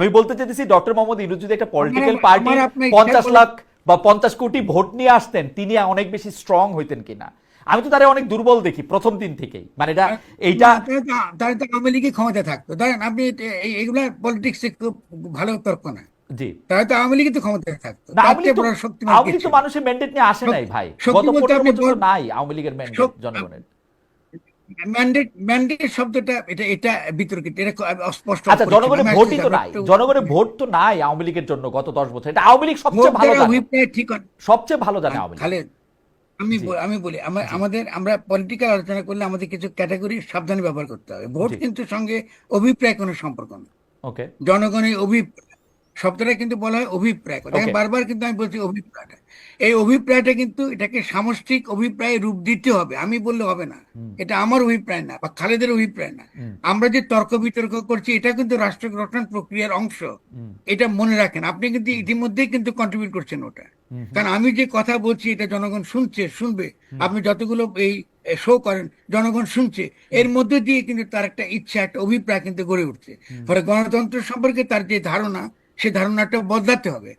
আমি বলতে চাইতেছি ডক্টর মোহাম্মদ ইউনুস যদি একটা পলিটিক্যাল পার্টি পঞ্চাশ লাখ বা পঞ্চাশ কোটি ভোট নিয়ে আসতেন তিনি অনেক বেশি স্ট্রং হইতেন কিনা? আমি তো তারা অনেক দুর্বল দেখি প্রথম দিন থেকেই। মানে এটা এইটা তাহলে তো- আওয়ামী লীগই ক্ষমতা থাকতো। ধরেন আপনি এইগুলা পলিটিক্স ভালো তর্ক না। জি। তাহলে তো আওয়ামী লীগই তো ক্ষমতায় থাকতো। আওয়ামী লীগ তো- মানুষের ম্যান্ডেট নিয়ে আসে নাই ভাই। গত নাই আওয়ামী লীগের ম্যান্ডেট জনগণের। ম্যান্ডেট ম্যান্ডেট শব্দটা এটা এটা বিতর্কিত এটা অস্পষ্ট আচ্ছা জনগণের ভোটই তো নাই জনগণের ভোট তো নাই আওয়ামী লীগের জন্য গত দশ বছর এটা আওয়ামী লীগ সবচেয়ে ভালো জানে। ঠিক সবচেয়ে ভালো জানে আওয়ামী লীগ। আমি আমি বলি আমাদের আমরা পলিটিক্যাল আলোচনা করলে আমাদের কিছু ক্যাটাগরি সাবধানে ব্যবহার করতে হবে। ভোট কিন্তু সঙ্গে অভিপ্রায় কোনো সম্পর্ক না ওকে জনগণের অভিপ্রায় শব্দটা কিন্তু বলা হয় অভিপ্রায় দেখেন বারবার কিন্তু আমি বলছি অভিপ্রায়টা। এই অভিপ্রায়টা কিন্তু এটাকে সামষ্টিক অভিপ্রায় রূপ দিতে হবে। আমি বললে হবে না। এটা আমার অভিপ্রায় না বা খালেদের অভিপ্রায় না। আমরা যে তর্ক বিতর্ক করছি এটা কিন্তু রাষ্ট্র গঠন প্রক্রিয়ার অংশ। এটা মনে রাখেন। আপনি কিন্তু ইতিমধ্যেই কিন্তু কন্ট্রিবিউট করছেন ওটা। কারণ আমি যে কথা বলছি এটা জনগণ শুনছে শুনবে। আপনি যতগুলো এই শো করেন জনগণ শুনছে। এর মধ্যে দিয়ে কিন্তু তার একটা ইচ্ছা একটা অভিপ্রায় কিন্তু গড়ে উঠছে। ফলে গণতন্ত্র সম্পর্কে তার যে ধারণা সে ধারণাটা বদলাতে হবে।